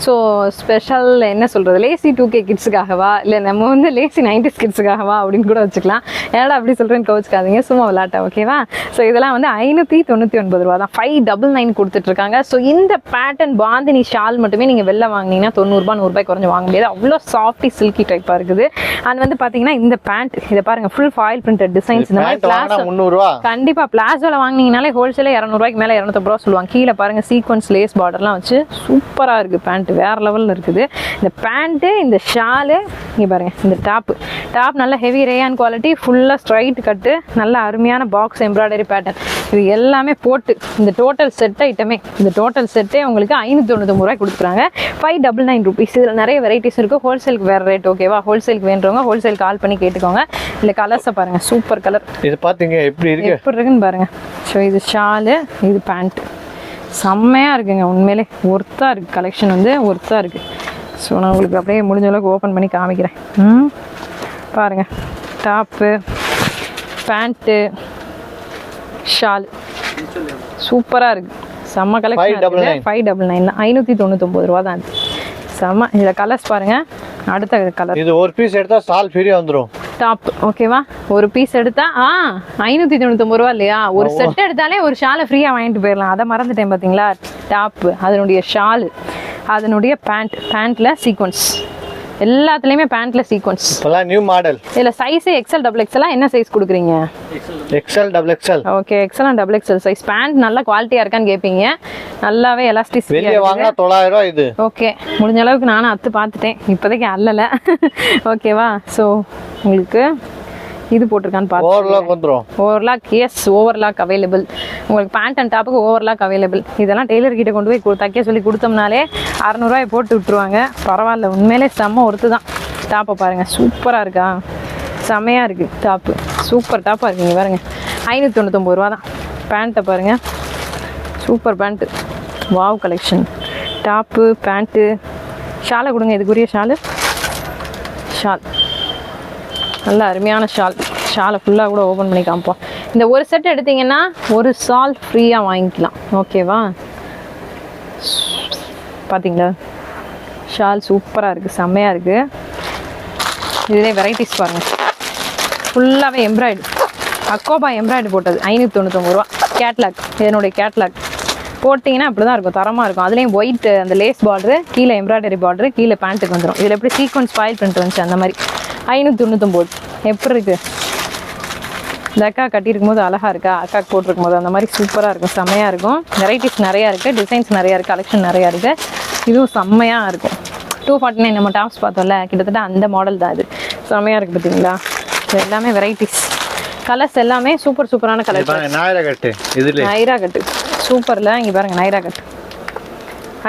ஸோ ஸ்பெஷல் என்ன சொல்கிறது லேசி டூ கே கிட்ஸுக்காகவா இல்லை நம்ம வந்து லேசி நைன்டிஸ் கிட்ஸுக்காகவா அப்படின்னு கூட வச்சுக்கலாம். ஏன்னா அப்படி சொல்கிறேன்னு கோச்சுக்காதீங்க சும்மா விளாட்டா ஓகேவா ஸோ இதெல்லாம் வந்து ஐநூற்றி தொண்ணூற்றி ஒன்பது ரூபா தான். ஃபைவ் டபுள் நைன் கொடுத்துட்ருக்காங்க ஸோ இந்த பேட்டர்ன் பாந்தினி ஷால் மட்டுமே நீங்கள் வெளில வாங்கினீங்கன்னா தொண்ணூறுபா நூறுபாய் குறைஞ்சு வாங்க முடியாது. அவ்வளோ சாஃப்டி சில்கி டைப்பாக இருக்குது. அது வந்து பார்த்தீங்கன்னா இந்த பேண்ட் இதை பாருங்கள் ஃபுல் ஃபாயில் பிரிண்டட் டிசைன்ஸ் இந்த மாதிரி கிளாஸ் முந்நூறுரூவா கண்டிப்பா. பிளாசோல வாங்கினீங்கனாலே ஹோல்சேல இரநூறு இரநூறுவாய்க்கு மேல இரநூத்தம்பது ரூபா சொல்லுவாங்க. கீழே பாருங்க சீக்வன்ஸ் லேஸ் பார்டர்லாம் வச்சு சூப்பரா இருக்கு. பேண்ட் வேற லெவல்ல இருக்குது. இந்த பேண்ட்டு இந்த ஷாலு இங்க பாருங்க இந்த டாப் டாப் நல்ல ஹெவி ரேயான் குவாலிட்டி ஃபுல்லா ஸ்ட்ரைட் கட்டு நல்ல அருமையான பாக்ஸ் எம்ப்ராய்டரி பேட்டர்ன் இது எல்லாமே போட்டு இந்த டோட்டல் செட் ஐட்டமே இந்த டோட்டல் செட்டே உங்களுக்கு ஐநூற்றி தொண்ணூத்தொம்பது ரூபாய் கொடுக்குறாங்க ஃபைவ் டபுள் நைன் ருபீஸ் இதில் நிறைய வெரைட்டிஸ் இருக்குது ஹோல்சேலுக்கு வேறு ரேட் ஓகேவா ஹோல்சேலுக்கு வேண்டுறவங்க ஹோல்சேல் கால் பண்ணி கேட்டுக்கோங்க. இல்லை கலர்ஸை பாருங்கள் சூப்பர் கலர் இது பாத்தீங்க எப்படி இருக்கு எப்படி இருக்குன்னு பாருங்கள் ஸோ இது ஷாலு இது பேண்ட் செம்மையாக இருக்குங்க உண்மையிலே. ஒர்த்தாக இருக்குது கலெக்ஷன் வந்து ஒர்த்தாக இருக்குது ஸோ நான் உங்களுக்கு அப்படியே முடிஞ்ச அளவுக்கு ஓப்பன் பண்ணி காமிக்கிறேன். ம்? பாருங்கள் டாப்பு பேண்ட்டு ஷால். சூப்பராக இருக்குது செம்ம 599. கலெக்ஷன் ஃபைவ் டபுள் நைன் தான் ஐநூற்றி தொண்ணூத்தொம்பது ரூபா தான் செம்ம இதில் கலர்ஸ் பாருங்கள் அடுத்த கலர் இது ஒரு பீஸ் எடுத்தா சால் ஃப்ரீயா வந்துரும். டாப் ஓகேவா ஒரு பீஸ் எடுத்தா ஆ ஐநூற்றி தொண்ணூத்தொம்பது ரூபா இல்லையா? ஒரு செட் எடுத்தாலே ஒரு ஷாலை ஃப்ரீயாக வாங்கிட்டு போயிடலாம். அதை மறந்துட்டேன் பார்த்தீங்களா டாப்பு அதனுடைய ஷாலு அதனுடைய பேண்ட் பேண்ட்டில் சீக்வன்ஸ் எல்லாத்துலேயுமே பேண்ட்டில் சீக்வன்ஸ் இப்பெல்லாம் நியூ மாடல் இதில் சைஸு எக்ஸல் டபுள் எக்ஸலாம் என்ன சைஸ் கொடுக்குறீங்க? XL double XL okay and double XL size pant நல்லா குவாலிட்டியாக இருக்கான்னு கேட்பீங்க நல்லாவே எலாஸ்டிசிட்டி வெளியே வாங்கினா தொள்ளாயிரம் ரூபாய் இது. ஓகே முடிஞ்ச அளவுக்கு நானும் அத்து பார்த்துட்டேன். இப்போதைக்கு அல்லலை. ஓகேவா ஸோ உங்களுக்கு இது போட்டிருக்கான்னு பார்த்து ஓவர்லாக் வந்துரும். ஓவர்லாக் எஸ் ஓவர்லாக் அவைலபிள் உங்களுக்கு பேண்ட் அண்ட் டாப்புக்கு ஓவர்லாக் அவைலபிள் இதெல்லாம் டெய்லர் கிட்ட கொண்டு போய் தைக்க சொல்லி கொடுத்தோம்னாலே அறநூறுவாய் போட்டு விட்டுருவாங்க. பரவாயில்ல உண்மையிலே செம்ம ஒருத்து தான். டாப்பை பாருங்கள் சூப்பராக இருக்கா? செம்மையாக இருக்குது டாப்பு சூப்பர் டாப்பாக இருக்குங்க பாருங்க. ஐநூற்றி தொண்ணூத்தொம்பது ரூபா தான். பேண்ட்டை பாருங்கள் super pant wow collection top pant ஷாலை கொடுங்க இதுக்குரிய ஷாலு. ஷால். நல்ல அருமையான ஷால். ஷாலை ஃபுல்லாக கூட ஓப்பன் பண்ணி காமிப்போம் இந்த ஒரு செட் எடுத்தீங்கன்னா ஒரு ஷால் ஃப்ரீயாக வாங்கிக்கலாம். ஓகேவா பார்த்தீங்களா ஷால் சூப்பராக இருக்குது செம்மையாக இருக்குது இதுலேயே வெரைட்டிஸ் பாருங்கள் ஃபுல்லாகவே எம்ப்ராய்டு அக்கோபா எம்ப்ராய்டு போட்டது. ஐநூற்றி தொண்ணூற்றொம்பது ரூபா. கேட்லாக் இதனுடைய கேட்லாக் போட்டிங்கன்னா அப்படி தான் இருக்கும். தரமாக இருக்கும். அதுலேயும் ஒயிட் அந்த லேஸ் பார்டரு கீழே எம்ப்ராய்டரி பார்டரு கீழே பேண்ட்டுக்கு வந்துடும் இதில் எப்படி சீக்வன்ஸ் ஸ்பாயில் பிரிண்ட் வந்துச்சு அந்த மாதிரி. ஐநூற்றி தொண்ணூத்தொம்பது எப்படி இருக்குது இந்த அக்கா கட்டியிருக்கும் போது அழகா இருக்கா? அக்காக்கு போட்டிருக்கும் போது அந்த மாதிரி சூப்பராக இருக்கும். செம்மையாக இருக்கும். வெரைட்டிஸ் நிறையா இருக்குது டிசைன்ஸ் நிறையா இருக்குது கலெக்ஷன் நிறையா இருக்குது இதுவும் செம்மையாக இருக்கும். டூ ஃபார்ட்டி நைன் நம்ம டாப்ஸ் பார்த்தோம்ல கிட்டத்தட்ட அந்த மாடல் தான் இது. செம்மையாக இருக்குது பார்த்தீங்களா? இது எல்லாமே வெரைட்டிஸ் கலர்ஸ் எல்லாமே சூப்பர் சூப்பரான பாருங்க நாயிரம் கட்டு. இதுல நைரா கட்டு. சூப்பரில். இங்கே பாருங்க நைரா கட்டு.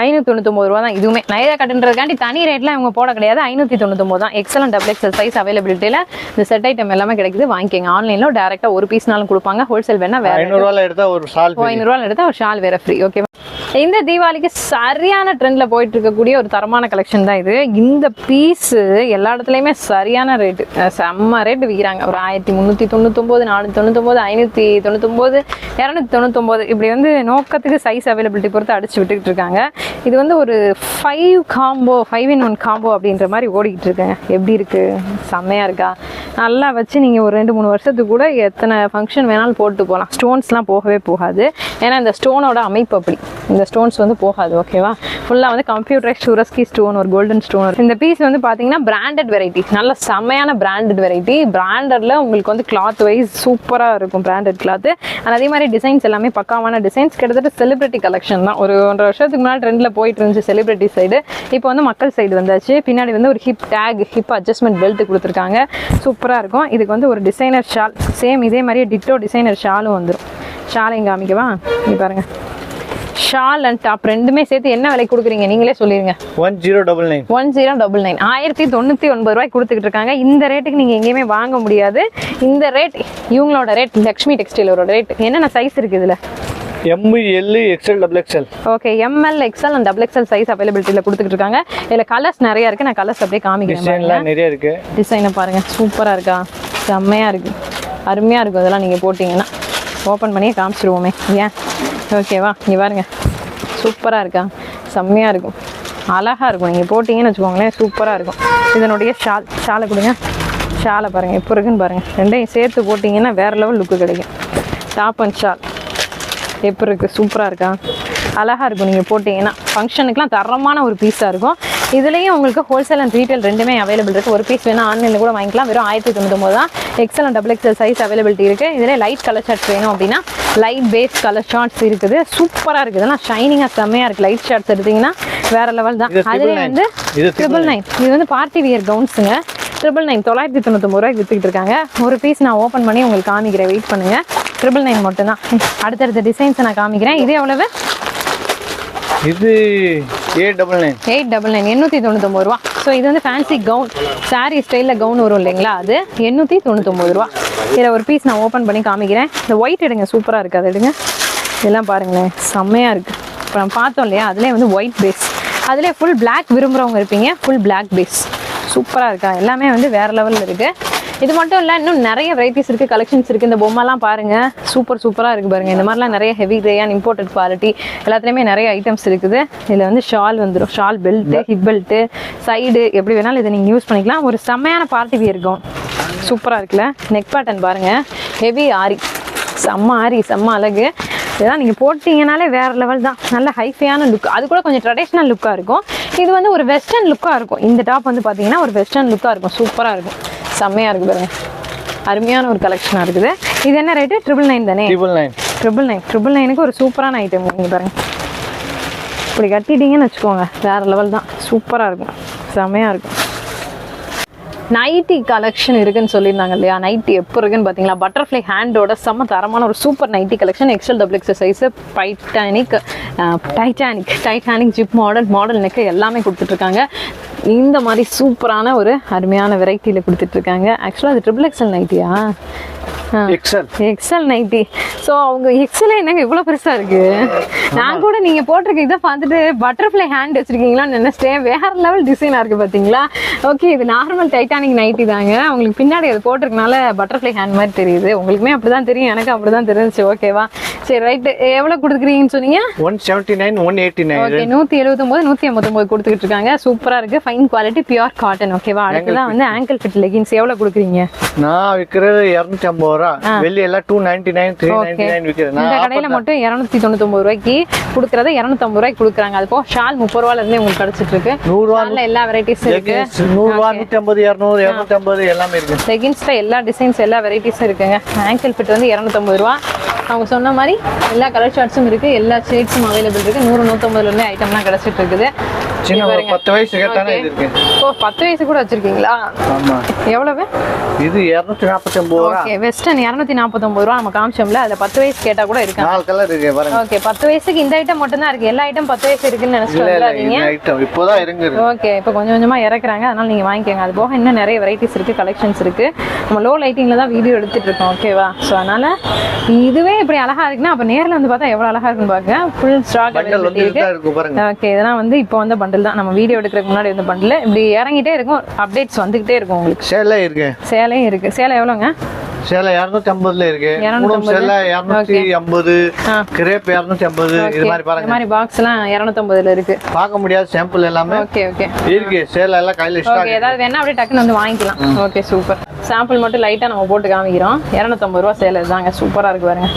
ஐநூற்றி தொண்ணூத்தொம்பது ரூபா தான் இதுவுமே நைரா கட்டுன்றதுக்காண்டி தனி ரேட்லாம் இவங்க போட கிடையாது. ஐநூற்றி தொண்ணூத்தொம்பது தான் XL and double XL size அவைலபிலிட்டியில் இந்த செட் ஐட்டம் எல்லாமே கிடைக்குது. வாங்கிக்கோங்க. ஆன்லைனில் டேரெக்டாக ஒரு பீஸ்னாலும் கொடுப்பாங்க. ஹோல்சேல் வேணா வேற ஐநூறு ரூபாயில எடுத்தா ஒரு சால் ஓ, ஐநூறுரூவா எடுத்தா ஒரு ஷால் வேற ஃப்ரீ ஓகேவா இந்த தீபாவளிக்கு சரியான ட்ரெண்ட்ல போயிட்டு இருக்கக்கூடிய ஒரு தரமான கலெக்ஷன் தான் இது. இந்த பீஸ் எல்லா இடத்துலயுமே சரியான ரேட்டு செம்ம ரேட்டு விற்கிறாங்க ஒரு ஆயிரத்தி முந்நூற்றி தொண்ணூத்தொம்பது நானூற்றி தொண்ணூத்தொம்பது ஐநூற்றி தொண்ணூத்தொம்பது இரநூத்தி தொண்ணூத்தொம்பது இப்படி வந்து நோக்கத்துக்கு சைஸ் அவைலபிலிட்டி பொறுத்து அடிச்சு விட்டுக்கிட்டு இருக்காங்க. இது வந்து ஒரு five combo five in one combo அப்படின்ற மாதிரி ஓடிக்கிட்டு இருக்கேன் எப்படி இருக்குது செம்மையாக இருக்கா? நல்லா வச்சு நீங்கள் ஒரு ரெண்டு மூணு வருஷத்துக்கு கூட எத்தனை ஃபங்க்ஷன் வேணாலும் போட்டு போகலாம். ஸ்டோன்ஸ்லாம் போகவே போகாது. ஏன்னா இந்த ஸ்டோனோட அமைப்பு அப்படி. இந்த ஸ்டோன்ஸ் வந்து போகாது ஓகேவா ஃபுல்லாக வந்து கம்ப்யூட்டரைஸ் சுரஸ்கி ஸ்டோன் ஒரு கோல்டன் ஸ்டோன் இந்த பீஸ் வந்து பார்த்தீங்கன்னா பிராண்டட் வெரைட்டி நல்ல செம்மையான பிராண்டட் வெரைட்டி பிராண்டடில் உங்களுக்கு வந்து கிளாத் வைஸ் சூப்பராக இருக்கும் பிராண்டட் கிளாத் அதே மாதிரி டிசைன்ஸ் எல்லாமே பக்காவான டிசைன்ஸ் கிட்டத்தட்ட செலிப்ரிட்டி கலெக்ஷன் தான். ஒரு ஒன்றரை வருஷத்துக்கு முன்னாடி ட்ரெண்டில் போயிட்டு இருந்துச்சு செலிபிரிட்டி சைடு இப்போ வந்து மக்கள் சைடு வந்தாச்சு. பின்னாடி வந்து ஒரு hip tag hip adjustment belt கொடுத்துருக்காங்க. சூப்பராக இருக்கும். இதுக்கு வந்து ஒரு டிசைனர் ஷால் சேம் இதே மாதிரியே டிட்டோ டிசைனர் ஷாலும் வந்துடும் ஷாலையும் காமிக்கவா? இங்க பாருங்க. ஷால் அண்ட் டாப் ரெண்டுமே சேர்த்து என்ன விலை கொடுக்குறீங்க? நீங்களே சொல்லிடுங்க one zero double nine one zero double nine ஆயிரத்தி தொண்ணூற்றி ஒன்பது ரூபாய் கொடுத்துக்கிட்டு இருக்காங்க இந்த ரேட்டுக்கு நீங்கள் எங்கேயுமே வாங்க முடியாது. இந்த ரேட் இவங்களோட ரேட் லக்ஷ்மி டெக்ஸ்டைலோட ரேட் என்னென்ன சைஸ் இருக்குது இதில்? M L XL double XL okay M L XL and double XL size அவைலபிலிட்டியில் கொடுத்துக்கிட்டு இருக்காங்க. இதில் கலர்ஸ் நிறைய இருக்குது நான் கலர்ஸ் அப்படியே காமிக்கிறேன் நிறைய இருக்கு. டிசைனை பாருங்கள் சூப்பராக இருக்கா? செம்மையாக இருக்குது அருமையாக இருக்கும் இதெல்லாம் நீங்கள் போட்டிங்கன்னா. ஓப்பன் பண்ணியே காமிச்சிருவோமே. ஏன்? ஓகேவா இங்கே பாருங்க. சூப்பராக இருக்கா? செம்மையாக இருக்கும். அழகாக இருக்கும். நீங்கள் போட்டிங்கன்னு வச்சுக்கோங்களேன் சூப்பராக இருக்கும். இதனுடைய ஷால் ஷாலை கொடுங்க. ஷாலை பாருங்கள் எப்போ இருக்குன்னு பாருங்கள் ரெண்டையும் சேர்த்து போட்டிங்கன்னா வேறு லெவல் லுக்கு கிடைக்கும். டாப் அண்ட் ஷால் எப்படி இருக்குது சூப்பராக இருக்கா? அழகா இருக்கும் நீங்க போட்டீங்கன்னா. ஃபங்க்ஷனுக்குலாம் தரமான ஒரு பீஸா இருக்கும். இதுலயும் உங்களுக்கு ஹோல்சேல் அண்ட் ரீட்டைல் ரெண்டுமே அவைலபிள் இருக்கு. ஒரு பீஸ் வேணா ஆன்லைன்ல கூட வாங்கிக்கலாம். வெறும் ஆயிரத்தி தொண்ணூத்தொம்பது தான். XL and double XL size availability இருக்கு. இதுல லைட் கலர் ஷர்ட்ஸ் வேணும் அப்படின்னா லைட் பேஸ் கலர் ஷார்ட்ஸ் இருக்குது. சூப்பரா இருக்குது. ஆனால் ஷைனிங்காக செம்மையா இருக்கு. லைட் ஷார்ட்ஸ் எடுத்தீங்கன்னா வேற லெவல் தான். அதுலேயே. வந்து ட்ரிபிள் நைன் இது வந்து பார்ட்டி வியர் கவுன்ஸுங்க ட்ரிபிள் நைன் தொள்ளாயிரத்தி தொண்ணூத்தொம்பது ரூபாய்க்கு வித்துக்கிட்டு இருக்காங்க. ஒரு பீஸ் நான் ஓப்பன் பண்ணி உங்களுக்கு காமிக்கிறேன். வெயிட் பண்ணுங்க. ட்ரிபிள் நைன் மட்டும்தான். அடுத்தடுத்த டிசைன்ஸை நான் காமிக்கிறேன். இது எவ்வளவு? இது eight double nine eight double nine எண்ணூற்றி தொண்ணூத்தொம்பது ரூபா. ஸோ இது வந்து ஃபேன்சி கவுன் saree ஸ்டைலில் கவுன் வரும் இல்லைங்களா? அது எண்ணூற்றி தொண்ணூத்தொம்பது ரூபா. இதில் ஒரு பீஸ் நான் ஓப்பன் பண்ணி காமிக்கிறேன். இந்த ஒயிட் எடுங்க. சூப்பராக இருக்குது அது எடுங்க. இதெல்லாம் பாருங்களேன். செம்மையாக இருக்குது இப்போ நம்ம பார்த்தோம் இல்லையா? அதுலேயே வந்து ஒயிட் பேஸ் அதுலேயே ஃபுல் Black விரும்புகிறவங்க இருப்பீங்க. ஃபுல் Black பேஸ் சூப்பராக இருக்கா? எல்லாமே வந்து வேறு லெவலில் இருக்குது இது மட்டும் இல்லை இன்னும் நிறைய வெரைட்டிஸ் இருக்குது கலெக்ஷன்ஸ் இருக்குது இந்த பொம்மைலாம் பாருங்கள் சூப்பர் சூப்பராக இருக்குது பாருங்கள் இந்த மாதிரிலாம் நிறைய ஹெவி ரேயான் இம்போர்ட்டட் குவாலிட்டி எல்லாத்துலேயுமே நிறைய ஐட்டம்ஸ் இருக்குது. இதில் வந்து ஷால் வந்துடும் shawl belt hip belt side எப்படி வேணாலும் இதை நீங்கள் யூஸ் பண்ணிக்கலாம். ஒரு செம்மையான பார்ட்டி வியர் இருக்கும். சூப்பராக இருக்குல்ல? நெக் பேட்டர்ன் பாருங்கள் ஹெவி ஆரி. செம்ம ஆரி செம்ம அழகு. இதெல்லாம் நீங்கள் போட்டிங்கனாலே வேறு லெவல் தான். நல்ல ஹைஃபையான லுக் அது கூட கொஞ்சம் ட்ரெடிஷ்னல் லுக்காக இருக்கும். இது வந்து ஒரு வெஸ்டர்ன் லுக்காக இருக்கும். இந்த டாப் வந்து பார்த்தீங்கன்னா ஒரு வெஸ்டர்ன் லுக்காக இருக்கும். சூப்பராக இருக்கும். செம்மையாக இருக்குது பாருங்க. அருமையான ஒரு கலெக்ஷனாக இருக்குது. இது என்ன ரேட்டு ட்ரிபிள் நைன் தானே? Triple nine triple nine triple நைனுக்கு ஒரு சூப்பரான ஐட்டம் நீங்கள் பாருங்க. இப்படி கட்டிட்டீங்கன்னு வச்சுக்கோங்க. வேறு லெவல் தான். சூப்பராக இருக்கும். செம்மையாக இருக்கும். நைட்டி கலெக்ஷன் இருக்குன்னு சொல்லியிருந்தாங்க இல்லையா? நைட்டி எப்போ இருக்குன்னு பார்த்தீங்களா? பட்டர்ஃப்ளை ஹேண்டோட செம்ம தரமான ஒரு super nighty collection XL double XL size titanic titanic titanic zip model model neck எல்லாமே கொடுத்துட்ருக்காங்க. இந்த மாதிரி சூப்பரான ஒரு அருமையான வெரைட்டியில் கொடுத்துட்ருக்காங்க. ஆக்சுவலாக அது ட்ரிபிள் எக்ஸல் நைட்டியா? எக்ஸல் எக்ஸல் நைட்டி ஸோ அவங்க எக்ஸல் என்னங்க இவ்வளோ பெருசா இருக்கு? நான் கூட நீங்க போட்டிருக்க இதை பார்த்துட்டு பட்டர்ஃப்ளை ஹேண்ட் வச்சிருக்கீங்களான்னு நினைச்சிட்டேன். வேற லெவல் டிசைனா இருக்கு பாத்தீங்களா? ஓகே இது நார்மல் டைட்டானிக் நைட்டி தாங்க. உங்களுக்கு பின்னாடி அது போட்டிருக்கனால பட்டர்ஃப்ளை ஹேண்ட் மாதிரி தெரியுது. உங்களுக்குமே அப்படிதான் தெரியும். எனக்கு அப்படிதான் தெரிஞ்சுச்சு. ஓகேவா சரி ரைட்டு எவ்வளவு கொடுக்குறீங்கன்னு சொன்னீங்க? One seventy nine one eighty nine okay நூத்தி எழுபத்தொன்பது நூத்தி ஐம்பத்தொன்பது கொடுத்துக்கிட்டு இருக்காங்க சூப்பரா இருக்கு ஃபைன் குவாலிட்டி பியூர் காட்டன் ஓகேவா அடுத்ததான் வந்து ஆங்கிள் ஃபிட் லெகின்ஸ் எவ்வளவு கொடுக்குறீங்க? நான் விற்கிறது இரநூத்தி ஐம்பது ரூபா வெளிய எல்லாம் two ninety nine three ninety nine விற்கிறேன் இந்த கடையில மட்டும் இருநூத்தி தொண்ணூத்தொன்பது ரூபாய்க்கு கொடுக்கறத இருநூத்தம்பது ரூபாய்க்கு கொடுக்குறாங்க. அது போக ஷால் முப்பது ரூபால இருந்தே உங்களுக்கு கிடைச்சிட்டு இருக்கு நூறுரூவா ஷால்ல எல்லா வெரைட்டிஸ் இருக்கு. நூறுரூவா நூற்றி ஐம்பது இரநூறு இரநூத்தி ஐம்பது எல்லாமே இருக்கு. லெகின்ஸ்ல எல்லா டிசைன்ஸ் எல்லா வெரைட்டிஸும் இருக்குங்க. ஆங்கிள் ஃபிட் வந்து இரநூத்தம்பது ரூபா. அவங்க சொன்ன மாதிரி எல்லா கலர் ஷார்ட்ஸும் இருக்கு. எல்லா ஷேட்ஸும் அவைலபிள் இருக்கு. நூறு நூத்தம்பதுல இருந்தே ஐட்டம்லாம் கிடைச்சிட்டு இருக்குது சின்ன ஒரு பாருங்க. பத்து வயசு கேட்டானே இது இருக்கு ஓ பத்து வயசு கூட வச்சிருக்கீங்களா? ஆமா. எவ்வளவு? இது இரநூத்தி நாற்பத்தி ஒன்பது ரூபா. ஓகே வெஸ்டர்ன் இரநூத்தி நாற்பத்தொம்பது ரூபா நம்ம காமிச்சோம்ல அதுல பத்து வயசு கேட்டா கூட இருக்கு? நாலு கலர் இருக்கு பாருங்க. ஓகே பத்து வயசுக்கு இந்த ஐட்டம் மட்டும் தான் இருக்கு. எல்லா ஐட்டம் பத்து வயசு இருக்குன்னு நினைச்சிட்டு இல்ல இல்ல வந்துடாதீங்க இந்த ஐட்டம் இப்போதான் இறங்குது. ஓகே இப்போ கொஞ்சம் கொஞ்சமா இறக்குறாங்க. அதனால நீங்க வாங்கிக்கோங்க. அது போக இன்னும் நிறைய வெரைட்டிஸ் இருக்கு கலெக்ஷன்ஸ் இருக்கு. நம்ம லோ லைட்டிங்ல தான் வீடியோ எடுத்துட்டு இருக்கோம். ஓகேவா ஸோ அதனால இதுவே இப்படி அழகா இருக்குன்னா அப்ப நேர்ல வந்து பார்த்தா எவ்வளவு அழகா இருக்குன்னு பாருங்க. ஃபுல் ஸ்டாக் இருக்கு. ஓகே இதெல்லாம் வந்து இப்போ வந்த பண்டில் தான். நம்ம வீடியோ எடுக்கிறதுக்கு முன்னாடி வந்த பண்டில் இப்படி இறங்கிட்டே இருக்கும். அப்டேட்ஸ் வந்துகிட்டே இருக்கும் உங்களுக்கு. சேலை இருக்கு. சேலையும் இருக்கு. சேலை எவ்வளோங்க? சேலை இரநூத்தி ஐம்பதுல இருக்கு. 250. மூணு சேலை இரநூத்தி ஐம்பது. கிரேப் இரநூத்தி ஐம்பது இது மாதிரி இந்த பாருங்க மாதிரி பாக்ஸ் எல்லாம் இரநூத்தம்பதுல இருக்கு. பார்க்க முடியாத சாம்பிள் எல்லாமே ஓகே ஓகே இருக்கு. சேலை எல்லாம் கையில ஸ்டாக் ஏதாவது வேணா அப்படியே டக்குன்னு வந்து வாங்கிக்கலாம். ஓகே சூப்பர் சாம்பிள் மட்டும் லைட்டா நம்ம போட்டு காமிக்கிறோம். இரநூத்தம்பது ரூபா சேலை தாங்க. சூப்பரா இருக்கு பாருங்க.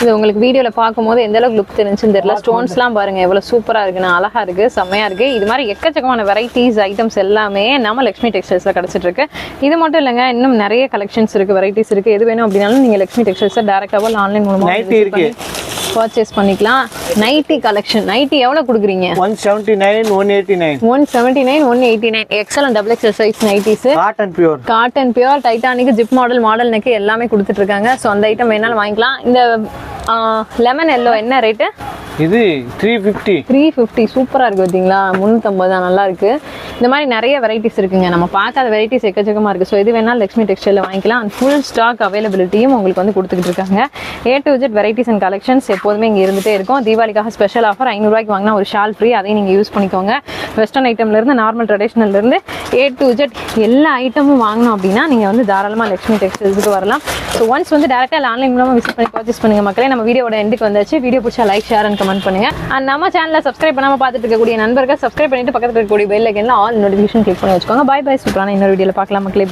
இது உங்களுக்கு வீடியோல பார்க்கும்போது எந்த அளவுக்கு லுக் தெரிஞ்சுன்னு தெரியல. ஸ்டோன்ஸ்லாம் பாருங்க எவ்வளவு சூப்பரா இருக்குன்னு அழகா இருக்கு செம்மையா இருக்கு. இது மாதிரி எக்கச்சக்கமான வெரைட்டிஸ் ஐட்டம்ஸ் எல்லாமே நம்ம லக்ஷ்மி டெக்ஸ்டைல்ஸ்ல கிடைச்சிட்டு இருக்கு. இது மட்டும் இல்லைங்க இன்னும் நிறைய கலெக்ஷன்ஸ் இருக்கு வெரைட்டிஸ் இருக்கு. எது வேணும் அப்படின்னாலும் நீங்க லக்ஷ்மி டெக்ஸ்டைல்ஸ் டேரக்டாவோ ஆன்லைன் மூலமா Nightly இருக்கு. பர்ச்சேஸ் பண்ணிக்கலாம். நைட்டி கலெக்ஷன் நைட்டி எவ்வளவு கொடுக்குறீங்க? One seventy nine one eighty nine one seventy nine one eighty nine XL double XL size nighties cotton pure cotton pure titanic zip model model neck எல்லாமே கொடுத்துட்டு இருக்காங்க. ஸோ அந்த ஐட்டம் வேணாலும் வாங்கிக்கலாம். இந்த லெமன் எல்லோ என்ன ரேட்டு இது த்ரீ ஃபிஃப்டி த்ரீ ஃபிஃப்டி சூப்பராக இருக்குது பார்த்தீங்களா முந்நூற்றம்பது தான் நல்லா இருக்கு. இந்த மாதிரி நிறைய வெரைட்டிஸ் இருக்குங்க. நம்ம பார்க்காத வெரைட்டிஸ் எக்கச்சக்கமாக இருக்குது ஸோ இது வேணாலும் லக்ஷ்மி டெக்ஸ்டைலில் வாங்கிக்கலாம். அண்ட் ஃபுல் ஸ்டாக் அவைலபிலிட்டியும் உங்களுக்கு வந்து கொடுத்துக்கிட்டு இருக்காங்க. A to Z varieties and collections எப்போதுமே இங்கே இருந்துட்டே இருக்கும். தீபாவளிக்காக ஸ்பெஷல் ஆஃபர் ஐநூறுரூவாய்க்கு வாங்கினா ஒரு ஷால் ஃப்ரீ அதையும் நீங்கள் யூஸ் பண்ணிக்கோங்க. வெஸ்டர்ன் ஐட்டம்லேருந்து நார்மல் ட்ரெடிஷ்னல்லேருந்து ஏ டு ஜெட் எல்லா ஐட்டமும் வாங்கினோம் அப்படின்னா நீங்கள் வந்து தாராளமாக லக்ஷ்மி டெக்ஸ்டைல்ஸுக்கு வரலாம். ஸோ ஒன்ஸ் வந்து டேரெக்டாக ஆன்லைன் மூலமாக விசிட் பண்ணி பர்ச்சேஸ் பண்ணுங்கள் மக்களே. நம்ம வீடியோட எண்டுக்கு வந்தாச்சு. வீடியோ பிடிச்சா லைக் ஷேர் அண்ட் கமெண்ட் பண்ணுங்க. அண்ட் நம்ம சேனலை சப்ஸ்கிரைப் பண்ணாம பார்த்துட்டு இருக்கக்கூடிய நண்பர்கள் சப்ஸ்கிரைப் பண்ணிட்டு பக்கத்துல இருக்கக்கூடிய பெல் ஐக்கன்ல ஆல் நோட்டிஃபிகேஷன் கிளிக் பண்ணி வச்சுக்கோங்க. பை பை சூப்பரான இன்னொரு வீடியோல பார்க்கலாம் மக்களே.